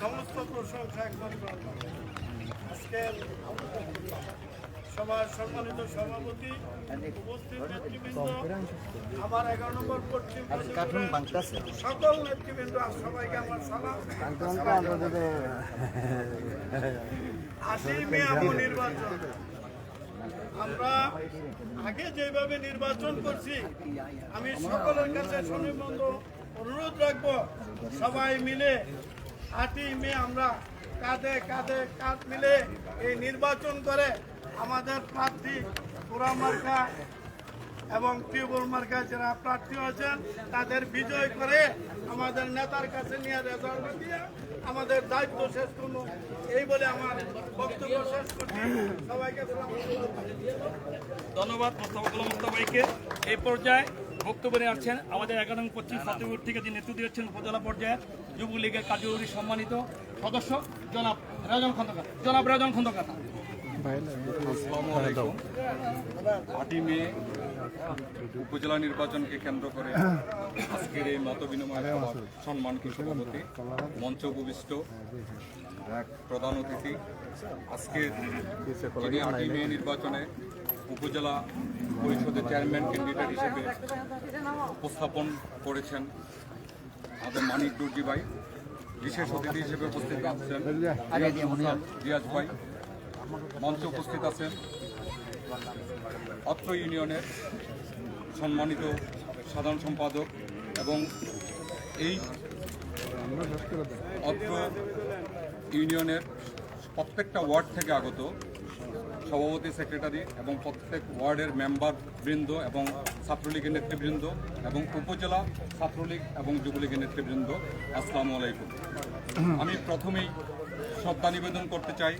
সমস্ত প্রশংসা সম্মানিত সভাপতি উপস্থিত নেতৃবৃন্দ আমার নম্বর সকল নেতৃবৃন্দ সবাইকে আমার নির্বাচন আমরা আগে যেভাবে নির্বাচন করছি আমি সকলের কাছে সুনিবন্ধ অনুরোধ রাখব, সবাই মিলে, আটই মে আমরা কাঁধে কাঁধে কাঁধ মিলে এই নির্বাচন করে আমাদের প্রার্থী পুরা মার্কা এবং টিউবল মার্কা যারা প্রার্থী আছেন, তাদের বিজয় করে আমাদের নেতার কাছে নিয়ে রেজাল্ট দিয়ে আমাদের দায়িত্ব শেষ করব এই বলে আমার বক্তব্য শেষ করছি। সবাইকে ধন্যবাদ মোস্তফা গোলাম ভাইকে। এই পর্যায়ে বক্তব্য নিয়ে আসছেন আমাদের এগারো নং পশ্চিম ফতেপুর থেকে যে নেতৃত্ব দিচ্ছেন উপজেলা পর্যায়ে যুবলীগের কার্যকরী সম্মানিত সদস্য জনাব রাজন খন্দকার। জনাব রাজন খন্দকার। আসসালামু আলাইকুম। আটই মে উপজেলা নির্বাচনকে কেন্দ্র করে আজকের এই মত বিনিময় সম্মানিত সভাপতি মঞ্চ উপবিষ্ট প্রধান অতিথি আজকের মে নির্বাচনে উপজেলা পরিষদের চেয়ারম্যান ক্যান্ডিডেট হিসেবে উপস্থাপন করেছেন আমাদের মানিক দুর্জি ভাই বিশেষ অতিথি হিসেবে উপস্থিত আছেন রিয়াজ ভাই মঞ্চে উপস্থিত আছেন অত্র ইউনিয়নের সম্মানিত সাধারণ সম্পাদক এবং এই অত্র ইউনিয়নের প্রত্যেকটা ওয়ার্ড থেকে আগত সভাপতি, সেক্রেটারি এবং প্রত্যেক ওয়ার্ডের মেম্বার বৃন্দ এবং ছাত্রলীগের নেতৃবৃন্দ এবং উপজেলা ছাত্রলীগ এবং যুবলীগের নেতৃবৃন্দ, আসসালামু আলাইকুম। আমি প্রথমেই শ্রদ্ধা নিবেদন করতে চাই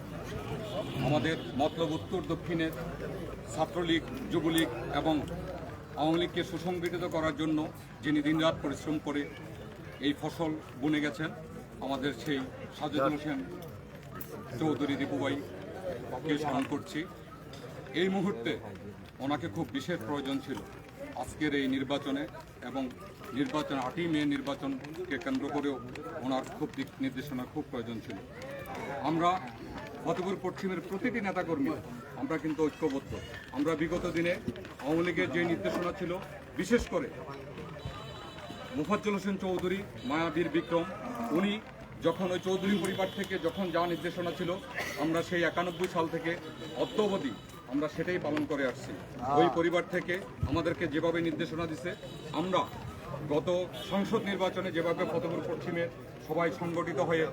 আমাদের মতলব উত্তর দক্ষিণের ছাত্রলীগ, যুবলীগ এবং আওয়ামী লীগকে সুসংগঠিত করার জন্য যিনি দিনরাত পরিশ্রম করে এই ফসল বুনে গেছেন, আমাদের সেই সাজেদুল হোসেন চৌধুরী দীপুভাইকে স্মরণ করছি। এই মুহূর্তে ওনাকে খুব বিশেষ প্রয়োজন ছিল আজকের এই নির্বাচনে এবং নির্বাচন আটই মে নির্বাচনকে কেন্দ্র করেও ওনার খুব দিক নির্দেশনা খুব প্রয়োজন ছিল। আমরা ফতেপুর পশ্চিমের প্রতিটি নেতাকর্মী, আমরা কিন্তু ঐক্যবদ্ধ। আমরা বিগত দিনে আওয়ামী লীগের যে নির্দেশনা ছিল, বিশেষ করে মুফাজ্জল হোসেন চৌধুরী মায়াবীর বিক্রম, উনি যখন ওই চৌধুরী পরিবার থেকে যখন যা নির্দেশনা ছিল, আমরা সেই একানব্বই সাল থেকে অদ্যবধি আমরা সেটাই পালন করে আসছি। ওই পরিবার থেকে আমাদেরকে যেভাবে নির্দেশনা দিছে, আমরা গত সংসদ নির্বাচনে যেভাবে ফতেপুর পশ্চিমে সবাই সংগঠিত হয়ে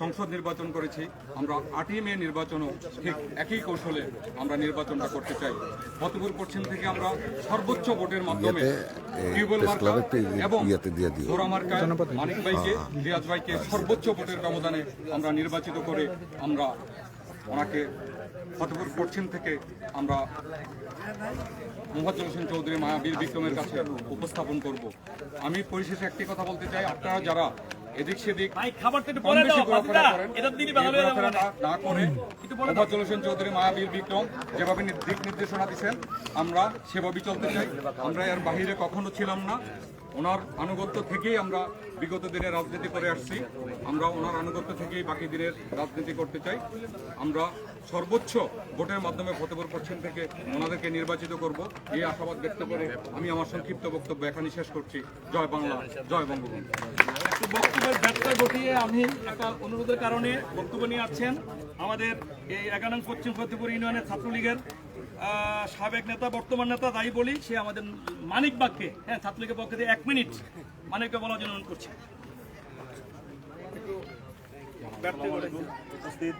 সংসদ নির্বাচন করেছি আমরা আটই মে নির্বাচনও ঠিক একই কৌশলে আমরা নির্বাচনটা করতে চাই। ফতেপুর পশ্চিম থেকে আমরা সর্বোচ্চ ভোটের মাধ্যমে টিউবওয়েল মার্কা এবং ইয়েতে দিয়ে দিও। জোড়া মার্কায় মানিক ভাইকে রিয়াজ ভাইকে সর্বোচ্চ ভোটের ব্যবধানে আমরা নির্বাচিত করে আমরা ওনাকে ফতেপুর পশ্চিম থেকে আমরা মোহাজ্জল হোসেন চৌধুরী মায়াবীর বিক্রমের কাছে উপস্থাপন করব। আমি পরিশেষে একটি কথা বলতে চাই আপনারা যারা এদিক সেদিক না। করে মোহাম্মদ হোসেন চৌধুরী মায়াবীর বিক্রম যেভাবে দিক নির্দেশনা দিচ্ছেন আমরা সেভাবেই চলতে চাই। আমরা এর বাহিরে কখনো ছিলাম না। ওনার আনুগত্য থেকেই আমরা বিগত দিনে রাজনীতি করে আসছি। আমরা ওনার আনুগত্য থেকেই বাকি দিনের রাজনীতি করতে চাই। আমরা সর্বোচ্চ ভোটের মাধ্যমে ফতেপুর পশ্চিম থেকে ওনাদেরকে নির্বাচিত করব। এই আশাবাদ ব্যক্ত করে আমি আমার সংক্ষিপ্ত বক্তব্য এখানেই শেষ করছি। জয় বাংলা, জয় বঙ্গবন্ধু। বক্তব্যের ব্যবসা ঘটিয়ে আমি একটা অনুরোধের কারণে বক্তব্য নিয়ে আসছেন। আমাদের এই এগারো পশ্চিম ফতেপুর ইউনিয়নের ছাত্রলীগের সাবেক নেতা বর্তমান নেতা তাই বলি সে আমাদের মানিক বাক্যে হ্যাঁ ছাত্রলীগের পক্ষে থেকে এক মিনিট মানিককে বলার জন্য অনুরোধ করছি। উপস্থিত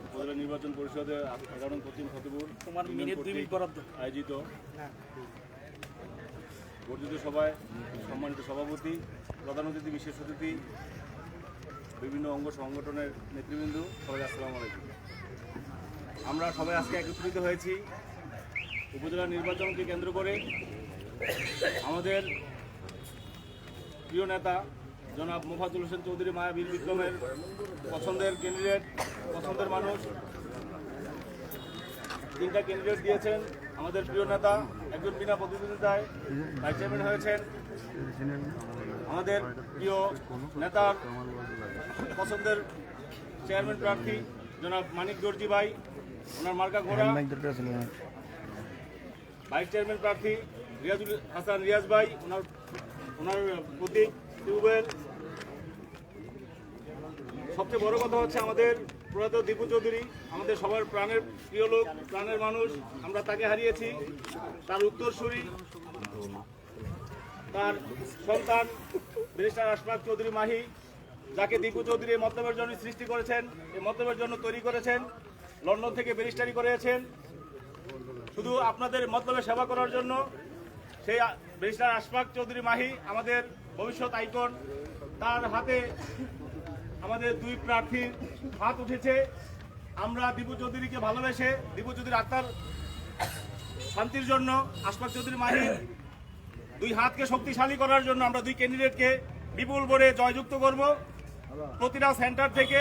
উপজেলা নির্বাচন পরিষদে এগারো পশ্চিম ফতেপুর আয়োজিত বর্ধিত সভায় সম্মানিত সভাপতি প্রধান অতিথি বিশেষ অতিথি বিভিন্ন অঙ্গ সংগঠনের নেতৃবৃন্দ সবাই আসসালামু আলাইকুম। আমরা সবাই আজকে একত্রিত হয়েছি উপজেলা নির্বাচনকে কেন্দ্র করে। আমাদের প্রিয় নেতা জনাব মোফাজুল হোসেন চৌধুরী, মায়া মায়াবীর বিক্রমের পছন্দের ক্যান্ডিডেট পছন্দের মানুষ। তিনটা ক্যান্ডিডেট দিয়েছেন আমাদের প্রিয় নেতা। একজন বিনা প্রতিদ্বন্দ্বিতায় ভাইস চেয়ারম্যান হয়েছেন। আমাদের প্রিয় নেতার পছন্দের চেয়ারম্যান প্রার্থী জনাব মানিক দর্জি ভাই ওনার মার্কা ঘোড়া। ভাইস চেয়ারম্যান প্রার্থী রিয়াজুল হাসান রিয়াজ ভাই ওনার ওনার প্রতীক টিউবওয়েল। সবচেয়ে বড় কথা হচ্ছে আমাদের প্রয়াত দীপু চৌধুরী আমাদের সবার প্রাণের প্রিয় লোক প্রাণের মানুষ আমরা তাকে হারিয়েছি। তার উত্তরসূরি তার সন্তান ব্যারিস্টার আশফাক চৌধুরী মাহি যাকে দীপু চৌধুরী মন্তব্যের জন্য সৃষ্টি করেছেন, এই মতলবের জন্য তৈরি করেছেন, লন্ডন থেকে ব্যারিস্টারি করেছেন শুধু আপনাদের মতলবে সেবা করার জন্য সেই ব্যারিস্টার আশফাক চৌধুরী মাহি, আমাদের ভবিষ্যৎ আইকন, তার হাতে আমাদের দুই প্রার্থীর হাত উঠেছে। আমরা দীপু চৌধুরীকে ভালোবেসে, দীপু চৌধুরী আত্মার শান্তির জন্য আশফাক চৌধুরী মাহির দুই হাতকে শক্তিশালী করার জন্য আমরা দুই ক্যান্ডিডেটকে বিপুল বোর্ডে জয়যুক্ত করব। প্রতিটা সেন্টার থেকে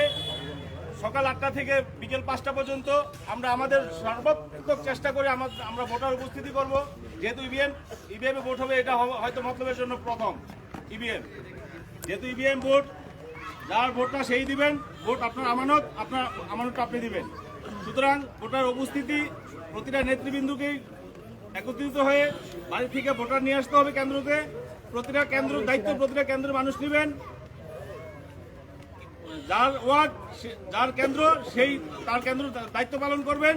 সকাল আটটা থেকে বিকেল পাঁচটা পর্যন্ত আমরা আমাদের সর্বাত্মক চেষ্টা করে আমা- আমরা ভোটার উপস্থিতি করব। যেহেতু ইভিএম ইভিএমে ভোট হবে, এটা হয়তো মতলবের জন্য প্রথম ইভিএম যেহেতু ইভিএম ভোট, যার ভোটটা সেই দিবেন, ভোট আপনার আমানত, আপনার আমানতটা আপনি দিবেন। সুতরাং ভোটার উপস্থিতি প্রতিটা নেতৃবৃন্দুকেই একত্রিত হয়ে বাড়ি থেকে ভোটার নিয়ে আসতে হবে কেন্দ্রতে প্রতিটা কেন্দ্র দায়িত্ব প্রতিটা কেন্দ্রের মানুষ নেবেন। যার ওয়ার্ড যার কেন্দ্র, সেই তার কেন্দ্র দায়িত্ব পালন করবেন।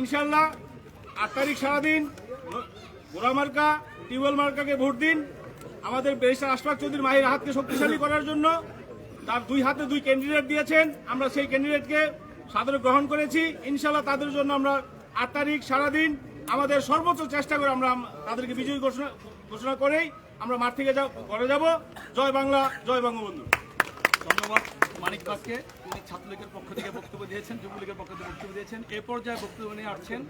ইনশাল্লাহ আট তারিখ সারাদিন গোড়া মার্কা, টিউবওয়েল মার্কাকে ভোট দিন। আমাদের ব্যারিস্টার আশফাক চৌধুরী মাহির হাতকে শক্তিশালী করার জন্য তার দুই হাতে দুই ক্যান্ডিডেট দিয়েছেন। আমরা সেই ক্যান্ডিডেটকে সাদরে গ্রহণ করেছি। ইনশাল্লাহ তাদের জন্য আমরা আট তারিখ সারাদিন আমাদের সর্বোচ্চ চেষ্টা করে আমরা তাদেরকে বিজয়ী ঘোষণা ঘোষণা করেই আমরা মাঠ থেকে ঘরে যাব। জয় বাংলা, জয় বঙ্গবন্ধু। ধন্যবাদ। মানিক বাগকে তিনি ছাত্রলীগের পক্ষ থেকে বক্তব্য দিয়েছেন, যুবলীগের পক্ষ থেকে বক্তব্য দিয়েছেন। এ পর্যায়ে বক্তব্য নিয়ে আসছেন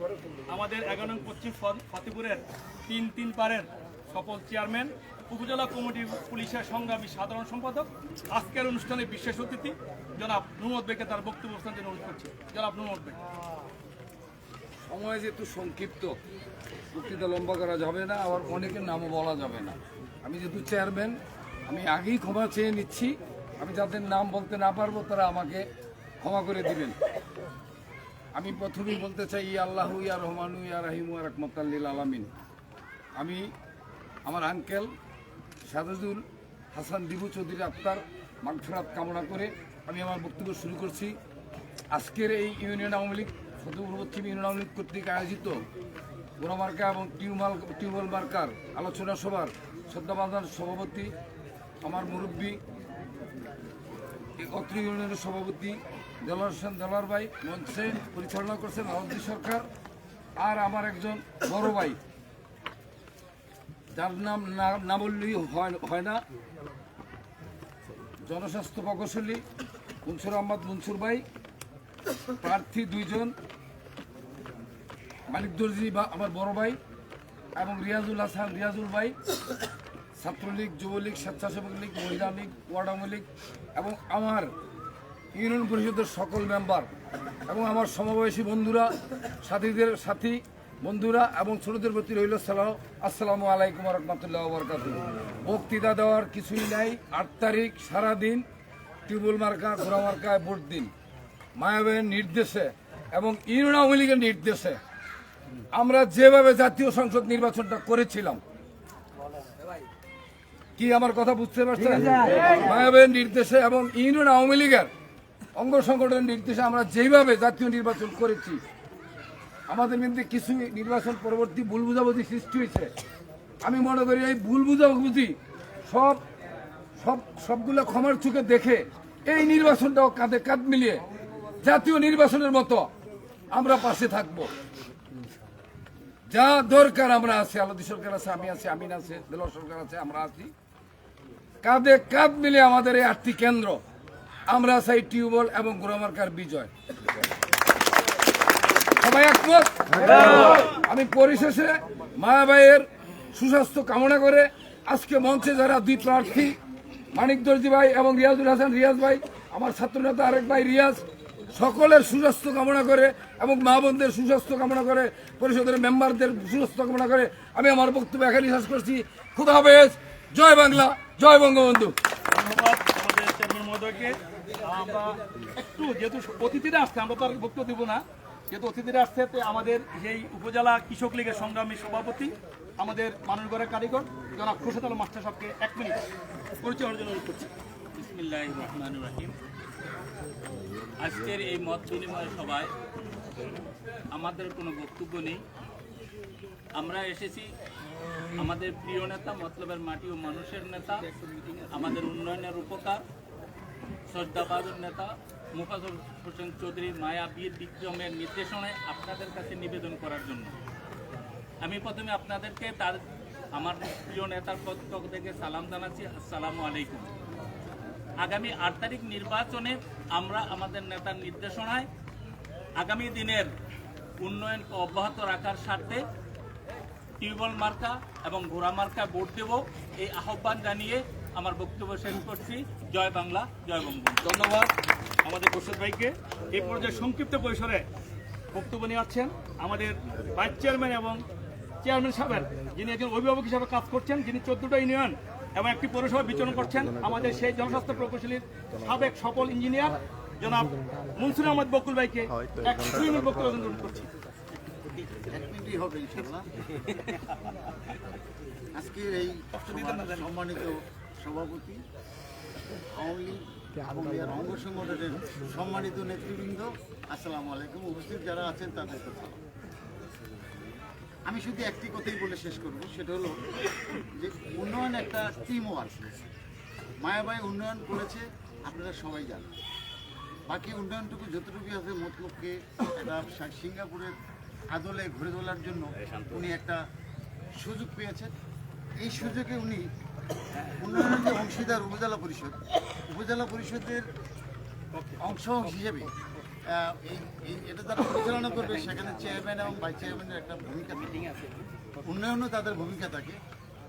আমাদের এগারো নং পশ্চিম ফতেপুরের তিন তিন পারের সফল চেয়ারম্যান, উপজেলা কমিটি পুলিশের সংগ্রামী সাধারণ সম্পাদক। আজকের অনুষ্ঠানে বিশেষ অতিথি, জনাব নুমদ বেগকে তার বক্তব্য স্থান জন্য অনুরোধ করছি। জনাব নুমদ বেগ। সময় যেহেতু সংক্ষিপ্ত, বক্তৃতা লম্বা করা যাবে না, আবার অনেকের নামও বলা যাবে না। আমি যেহেতু চেয়ারম্যান, আমি আগেই ক্ষমা চেয়ে নিচ্ছি। আমি যাদের নাম বলতে না পারব, তারা আমাকে ক্ষমা করে দিবেন। আমি প্রথমেই বলতে চাই, ইয়া আল্লাহ, ইয়া রহমানু, ইয়া রাহিম রহমতাল্লিল আলামিন। আমি আমার আঙ্কেল সাদাজুল হাসান দিবু চৌধুরী আক্তার মাগফেরাত কামনা করে আমি আমার বক্তব্য শুরু করছি। আজকের এই ইউনিয়ন আওয়ামী লীগ ফতেপুর পশ্চিম ইউনিয়ন আওয়ামী লীগ কর্তৃক আয়োজিত গোড়ামার্কা এবং টিউমাল টিউবওয়েল মার্কার আলোচনা সভার শ্রদ্ধাবাদান সভাপতি আমার মুরব্বী অত্র ইউনিয়নের সভাপতি দেলার হোসেন দেলার ভাই মঞ্চে পরিচালনা করছেন আলমদি সরকার আর আমার একজন বড় ভাই। যার নাম না বললেই হয় হয় না। জনস্বাস্থ্য প্রকৌশলী মনসুর আহমদ মনসুর ভাই, প্রার্থী দুইজন মালিক দর্জি বা আমার বড় ভাই এবং রিয়াজুল হাসান, রিয়াজুল ভাই। ছাত্রলীগ, যুবলীগ, স্বেচ্ছাসেবক লীগ, মহিলা লীগ ওয়ার্ড আওয়ামী লীগ এবং আমার ইউনিয়ন পরিষদের সকল মেম্বার এবং আমার সমবয়সী বন্ধুরা, সাথীদের সাথী বন্ধুরা এবং ছোটদের প্রতি রইল সালাম। আসসালামু আলাইকুম রহমতুল্লাহ বরকাত বক্তৃতা দেওয়ার কিছুই নাই। আট তারিখ সারাদিন টিউবওয়েল মার্কা, ঘোড়া মার্কায় ভোট দিন। মায়াবের নির্দেশে এবং ইউনিয়ন আওয়ামী লীগের নির্দেশে আমরা যেভাবে জাতীয় সংসদ নির্বাচনটা করেছিলাম কি আমার কথা বুঝতে পারছেন? মায়াবের নির্দেশে এবং ইউনিয়ন আওয়ামী লীগের অঙ্গ সংগঠনের নির্দেশে আমরা যেভাবে জাতীয় নির্বাচন করেছি আমাদের মধ্যে কিছু নির্বাচন পরবর্তী ভুল বুঝাবুঝি সৃষ্টি হয়েছে। আমি মনে করি এই ভুল বুঝাবুঝি সব সব সবগুলো ক্ষমার চোখে দেখে এই নির্বাচনটাও কাঁধে কাঁধ মিলিয়ে জাতীয় নির্বাচনের মতো আমরা পাশে থাকব। যা দরকার আমরা আছি আলাদী সরকার আছে আমি আছি আমিন আছে দেলোয়ার সরকার আছে আমরা আছি। কাঁধে কাঁধ মিলে আমাদের এই আটটি কেন্দ্র। আমরা চাই টিউবওয়েল এবং গোরামার্কার বিজয়। সবাই একমত? আমি পরিশেষে মায়াবাইয়ের সুস্বাস্থ্য কামনা করে আজকে মঞ্চে যারা দুই প্রার্থী, মানিক দর্জি ভাই এবং রিয়াজুল হাসান, রিয়াজ ভাই, আমার ছাত্রনেতা আরেক ভাই, রিয়াজ, সকলের সুস্বাস্থ্য কামনা করে এবং মা বোনদের সুস্বাস্থ্য কামনা করে, পরিষদের মেম্বারদের সুস্বাস্থ্য কামনা করে আমি আমার বক্তব্য এখানে শেষ করছি। খুদা হাফেজ, জয় বাংলা। জয় বঙ্গবন্ধু। ধন্যবাদ আমাদের চেয়ারম্যান মহোদয়কে। আমরা একটু যেহেতু অতিথিরা আসছে আমরা তো আর বক্তব্য দিব না। যেহেতু অতিথিরা আসছে আমাদের এই উপজেলা কৃষক লীগের সংগ্রামী সভাপতি আমাদের মানুষগড়ের কারিগর জনাব খুরশেদ আলম মাস্টার সাহেবকে এক মিনিট পরিচয় অর্জন করছি। বিসমিল্লাহ রহমান রাহিম। আজকের এই মত বিনিময় সভায় আমাদের কোনো বক্তব্য নেই। আমরা এসেছি আমাদের প্রিয় নেতা, মতলবের মাটি ও মানুষের নেতা, আমাদের উন্নয়নের উপকার শ্রদ্ধাবাদের নেতা, মুফাজুল হোসেন চৌধুরী মায়া বীর বিক্রমের নির্দেশনায় আপনাদের কাছে নিবেদন করার জন্য। আমি প্রথমে আপনাদেরকে তার, আমার প্রিয় নেতার পক্ষ থেকে সালাম জানাচ্ছি। আসসালামু আলাইকুম। আগামী আট তারিখ নির্বাচনে আমরা আমাদের নেতার নির্দেশনায় আগামী দিনের উন্নয়নকে অব্যাহত রাখার স্বার্থে টিউবওয়েল মার্কা এবং ঘোড়া মার্কা ভোট দেব। এই আহ্বান জানিয়ে আমার বক্তব্য শেষ করছি। জয় বাংলা জয় বঙ্গবন্ধু। ধন্যবাদ আমাদের খুরশেদ ভাইকে। এই পর্যায়ে সংক্ষিপ্ত পরিসরে বক্তব্য নিয়ে আছেন আমাদের ভাইস চেয়ারম্যান এবং চেয়ারম্যান সাহেবের যিনি একজন অভিভাবক হিসাবে কাজ করছেন যিনি চোদ্দটা ইউনিয়ন এবং একটি পৌরসভা বিচরণ করছেন। আমাদের সেই জনস্বাস্থ্য প্রকৌশলীর সাবেক সফল ইঞ্জিনিয়ার জনাব মনসুর আহমদ বকুল ভাইকে এক বক্তব্য করছি এক হবে ইনশাল্লাহ। আজকের এই সম্মানিত সভাপতি আওয়ামী লীগ এবং এর অঙ্গ সংগঠনের সম্মানিত নেতৃবৃন্দ আসসালামু আলাইকুম। উপস্থিত যারা আছেন তাদের সালাম আমি শুধু একটি কথাই বলে শেষ করব সেটা হলো যে উন্নয়ন একটা টিম ওয়ার্ক মায়াবাই উন্নয়ন করেছে আপনারা সবাই জানেন। বাকি উন্নয়নটুকু যতটুকু আছে মতলবকে একটা সিঙ্গাপুরের আদলে ঘুরে তোলার জন্য উনি একটা সুযোগ পেয়েছেন। এই সুযোগে উনি উন্নয়নের যে অংশীদার উপজেলা পরিষদ উপজেলা পরিষদের অংশ হিসেবে এটা তারা পরিচালনা করবে। সেখানে চেয়ারম্যান এবং ভাইস চেয়ারম্যানের একটা ভূমিকা উন্নয়নও তাদের ভূমিকা থাকে।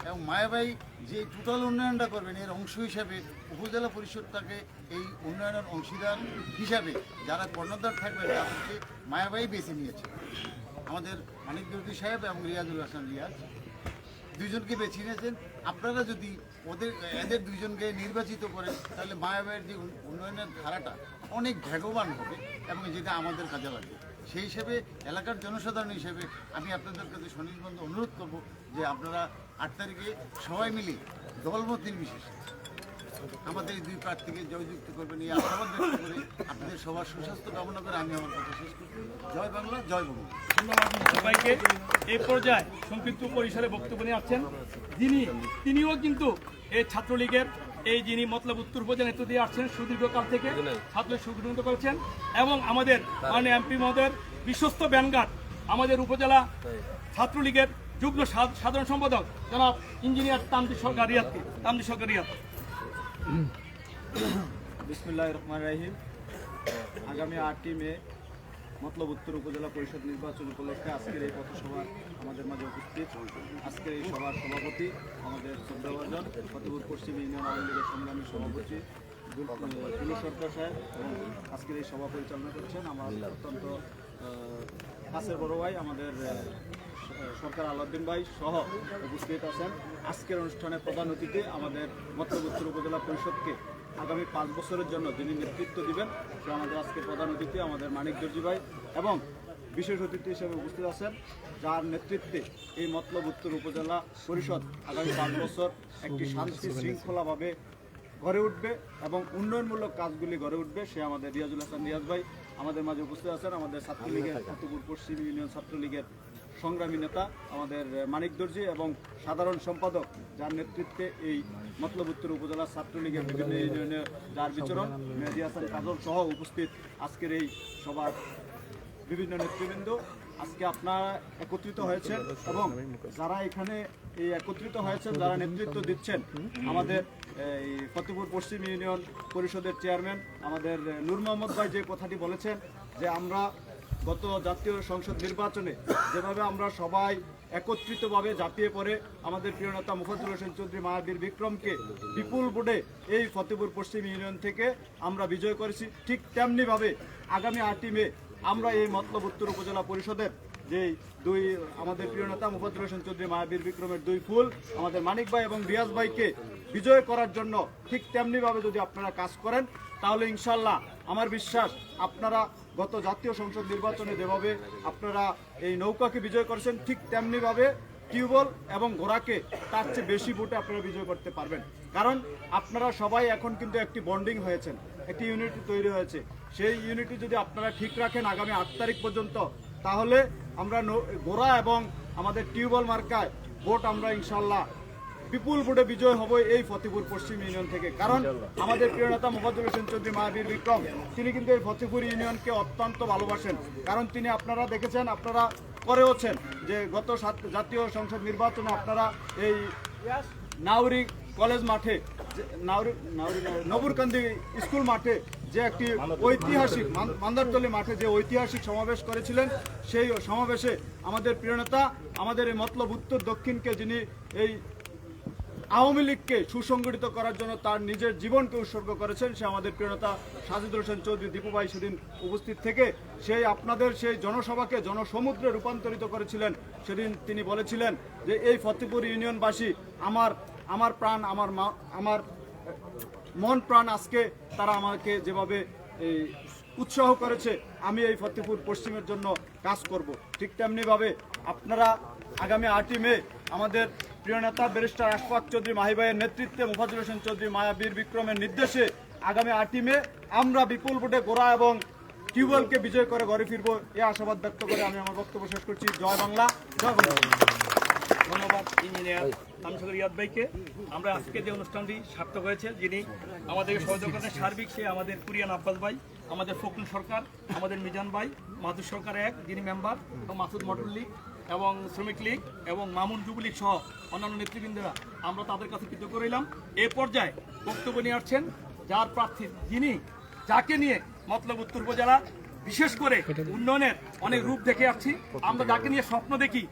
এবং মায়াবাই যে টোটাল উন্নয়নটা করবেন, এর অংশ হিসাবে উপজেলা পরিষদ তাকে এই উন্নয়নের অংশীদার হিসাবে যারা কর্ণধার থাকবেন, তাদেরকে মায়াবাই বেছে নিয়েছে। আমাদের মানিক দর্দি সাহেব এবং রিয়াজুল হাসান রিয়াজ দুজনকে বেছে নিয়েছেন। আপনারা যদি ওদের, এদের দুজনকে নির্বাচিত করেন, তাহলে মায়াবাইয়ের যে উন্নয়নের ধারাটা অনেক ভেগবান হবে এবং যেটা আমাদের কাজে লাগবে। সেই হিসেবে এলাকার জনসাধারণ হিসেবে আমি আপনাদের কাছে সনির্বন্ধ অনুরোধ করব যে আপনারা আট তারিখে সবাই মিলে দলমত নির্বিশেষে আমাদের দুই প্রার্থীকে জয়যুক্ত করবেন, এই আশাবাদ করে আপনাদের সবার সুস্বাস্থ্য কামনা করে আমি আমার কথা শেষ করছি। জয় বাংলা, জয় বঙ্গ মনসুর এই পর্যায়ে সংক্ষিপ্ত পরিসরে বক্তব্য নিয়ে আসছেন। যিনি, তিনিও কিন্তু এই ছাত্রলীগের এই যিনি মতলব উত্তর উপজেলা নেতৃত্ব দিয়ে আসছেন সুদীর্ঘকাল থেকে ছাত্র সুগঠিত করেছেন এবং আমাদের মাননীয় এমপি মহোদয়ের বিশ্বস্ত ব্যানগার্ড আমাদের উপজেলা ছাত্রলীগের যুগ্ম সা- সাধারণ সম্পাদক জনাব ইঞ্জিনিয়ার তামদি সরকার রিয়াদকে তামদি সরকার রিয়াদ। বিসমুল্লাহ রহমান রাহিম। আগামী আটটি মে মতলব উত্তর উপজেলা পরিষদ নির্বাচন উপলক্ষে আজকের এই পথসভা আমাদের মাঝে উপস্থিত। আজকের এই সভার সভাপতি আমাদের শ্রদ্ধাভাজন ফতেপুর পশ্চিম ইউনিয়ন আওয়ামী লীগের সংগ্রামী সভাপতি তুলু সরকার সাহেব এবং আজকের এই সভা পরিচালনা করছেন আমার অত্যন্ত কাছের বড় ভাই আমাদের সরকার আলাউদ্দিন ভাই সহ উপস্থিত আছেন। আজকের অনুষ্ঠানে প্রধান অতিথি আমাদের মতলব উত্তর উপজেলা পরিষদকে আগামী পাঁচ বছরের জন্য যিনি নেতৃত্ব দিবেন, সে আমাদের আজকে প্রধান অতিথি, আমাদের মানিক দর্জি ভাই। এবং বিশেষ অতিথি হিসেবে উপস্থিত আছেন, যার নেতৃত্বে এই মতলব উত্তর উপজেলা পরিষদ আগামী পাঁচ বছর একটি শান্তি শৃঙ্খলাভাবে গড়ে উঠবে এবং উন্নয়নমূলক কাজগুলি গড়ে উঠবে। সে আমাদের রিয়াজুল হাসান রিয়াজ ভাই আমাদের মাঝে উপস্থিত আছেন, আমাদের ছাত্রলীগের ফতেপুর পশ্চিম ইউনিয়ন ছাত্রলীগের সংগ্রামী নেতা আমাদের মানিক দর্জি এবং সাধারণ সম্পাদক যার নেতৃত্বে এই মতলব উত্তর উপজেলা ছাত্রলীগের বিভিন্ন ইউনিয়নে যার বিচরণ, মেহেদি হাসান কাজল সহ উপস্থিত আজকের এই সভার বিভিন্ন নেতৃবৃন্দ আজকে আপনারা একত্রিত হয়েছেন এবং যারা এখানে এই একত্রিত হয়েছেন, যারা নেতৃত্ব দিচ্ছেন, আমাদের, এই ফতেপুর পশ্চিম ইউনিয়ন পরিষদের চেয়ারম্যান, আমাদের নূর মোহাম্মদ ভাই যে কথাটি বলেছেন যে আমরা গত জাতীয় সংসদ নির্বাচনে যেভাবে আমরা সবাই একত্রিতভাবে ঝাঁপিয়ে পড়ে আমাদের প্রিয় নেতা মুফাজুল হোসেন চৌধুরী মহাবীর বিক্রমকে বিপুল বোর্ডে এই ফতেপুর পশ্চিম ইউনিয়ন থেকে আমরা বিজয় করেছি, ঠিক তেমনিভাবে আগামী আটই মে আমরা এই মতলব উত্তর উপজেলা পরিষদের যে দুই আমাদের প্রিয় নেতা মুফাজ্জল হোসেন চৌধুরী মায়াবীর বিক্রমের দুই ফুল, আমাদের মানিক ভাই এবং রিয়াজ ভাইকে বিজয় করার জন্য ঠিক তেমনিভাবে যদি আপনারা কাজ করেন, তাহলে ইনশাল্লাহ আমার বিশ্বাস আপনারা গত জাতীয় সংসদ নির্বাচনে যেভাবে আপনারা এই নৌকাকে বিজয় করেছেন, ঠিক তেমনিভাবে টিউবওয়েল এবং ঘোড়াকে তার চেয়ে বেশি ভোটে আপনারা বিজয় করতে পারবেন। কারণ আপনারা সবাই এখন কিন্তু একটি বন্ডিং হয়েছেন, একটি ইউনিটি তৈরি হয়েছে। সেই ইউনিটি যদি আপনারা ঠিক রাখেন, আগামী আট তারিখ পর্যন্ত তাহলে আমরা ঘোড়া এবং আমাদের টিউবওয়েল মার্কায় ভোট আমরা ইনশাল্লাহ বিপুল ভোটে বিজয় হবে এই ফতেপুর পশ্চিম ইউনিয়ন থেকে। কারণ আমাদের প্রিয় নেতা মোফাজ্জল হোসেন চৌধুরী মাহাবীর বিক্রম তিনি কিন্তু এই ফতেপুর ইউনিয়নকে অত্যন্ত ভালোবাসেন। কারণ তিনি আপনারা দেখেছেন আপনারা করেওছেন যে গত জাতীয় সংসদ নির্বাচনে আপনারা এই নাউরি কলেজ মাঠে নবুরকান্দি স্কুল মাঠে যে একটি ঐতিহাসিক মান- মান্দারতলি মাঠে যে ঐতিহাসিক সমাবেশ করেছিলেন, সেই সমাবেশে আমাদের প্রিয় নেতা, আমাদের এই মতলব উত্তর দক্ষিণকে যিনি এই আওয়ামী লীগকে সুসংগঠিত করার জন্য তার নিজের জীবনকে উৎসর্গ করেছেন, সে আমাদের প্রিয়নেতা সাজিদুল হোসেন চৌধুরী দীপু ভাই সেদিন উপস্থিত থেকে সেই আপনাদের সেই জনসভাকে জনসমুদ্রে রূপান্তরিত করেছিলেন, সেদিন তিনি বলেছিলেন যে এই ফতেপুর ইউনিয়নবাসী আমার আমার প্রাণ, আমার মা- আমার মন প্রাণ আজকে তারা আমাকে যেভাবে এই উৎসাহ করেছে, আমি এই ফতেপুর পশ্চিমের জন্য কাজ করব। ঠিক তেমনিভাবে আপনারা আগামী আটই মে আমাদের প্রিয় নেতা ব্যারিস্টার আশফাক চৌধুরী মাহিবাইয়ের নেতৃত্বে মুফাজুল হোসেন চৌধুরী, মায়া বীর বিক্রমের নির্দেশে আগামী আটই মে আমরা বিপুল ভোটে গোড়া এবং টিউবওয়েলকে বিজয় করে ঘরে ফিরবো এই আশাবাদ ব্যক্ত করে আমি আমার বক্তব্য শেষ করছি। জয় বাংলা জয় বাংলা। ধন্যবাদ ইঞ্জিনিয়ার তানসাগর ইয়াদ ভাইকে। আমরা আজকে যে অনুষ্ঠানটি সার্থক হয়েছে, যিনি আমাদের সহযোগিতার সার্বিক, সে আমাদের কুরিয়ান আব্বাস ভাই, আমাদের ফখরুল সরকার, আমাদের মিজান ভাই, মাদুর সরকার এক, যিনি মেম্বার, এবং মাসুদ মটর লীগ, এবং শ্রমিক লীগ, এবং মামুন যুবলীগ সহ অন্যান্য নেতৃবৃন্দরা। আমরা তাদের কাছে কৃতজ্ঞ রইলাম। এ পর্যায়ে বক্তব্য নিয়ে আসছেন যার প্রার্থী যিনি, যাকে নিয়ে মতলব উত্তর উপজেলা, বিশেষ করে উন্নয়নের অনেক রূপ দেখে আসছি। আমরা যাকে নিয়ে স্বপ্ন দেখি